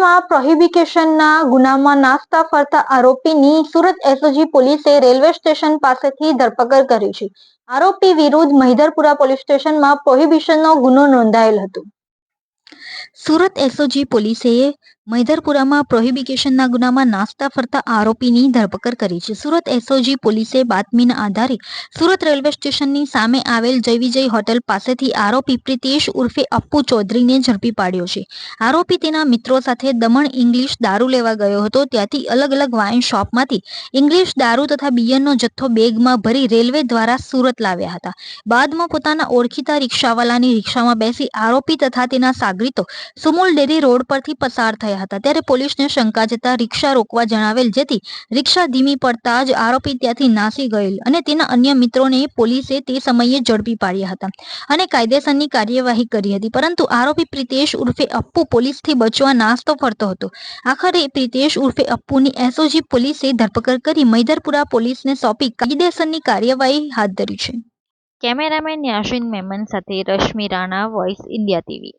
સુરતમાં પ્રોહિબિકેશનના ગુનામાં નાસ્તા ફરતા આરોપીની સુરત એસઓજી પોલીસે રેલવે સ્ટેશન પાસેથી ધરપકડ કરી છે. આરોપી વિરુદ્ધ મહિધરપુરા પોલીસ સ્ટેશનમાં પ્રોહિબિશનનો ગુનો નોંધાયેલ હતો. સુરત એસઓજી પોલીસે મૈદરપુરામાં પ્રોહિબિકેશનના ગુનામાં નાસ્તા ફરતા આરોપીની ધરપકડ કરી છે. સુરત એસઓજી પોલીસે બાતમીના આધારે સુરત રેલવે સ્ટેશનની સામે આવેલ જય વિજય હોટેલ પાસેથી આરોપી પ્રિતેશ ઉર્ફે અપ્પુ ચૌધરીને ઝડપી પાડ્યો છે. આરોપી તેના મિત્રો સાથે દમણ ઇંગ્લિશ દારૂ લેવા ગયો હતો. ત્યાંથી અલગ અલગ વાઇન શોપમાંથી ઇંગ્લિશ દારૂ તથા બિયરનો જથ્થો બેગમાં ભરી રેલવે દ્વારા સુરત લાવ્યા હતા. બાદમાં પોતાના ઓળખીતા રિક્ષાવાલાની રિક્ષામાં બેસી આરોપી તથા તેના સાગરીતો સુમુલ ડેરી રોડ પરથી પસાર થયા હતા. ત્યારે પોલીસને શંકા જતા રિક્ષા રોકવા જણાવેલ જેથી રિક્ષા ધીમી પડતા જ આરોપી ત્યાંથી નાસી ગયેલ અને તેના અન્ય મિત્રોને પોલીસે તે સમયે ઝડપી પાડ્યા હતા અને કાયદેસરની કાર્યવાહી કરી હતી. પરંતુ આરોપી પ્રિતેશ ઉર્ફે અપ્પુ પોલીસથી બચવા નાસ્તો ફરતો હતો. આખરે પ્રિતેશ ઉર્ફે અપ્પુની એસઓજી પોલીસે ધરપકડ કરી મૈદરપુરા પોલીસને સોંપી કાયદેસરની કાર્યવાહી હાથ ધરી છે. કેમેરામેન યાશિન મેમન સાથે Rashmi Rana voice India TV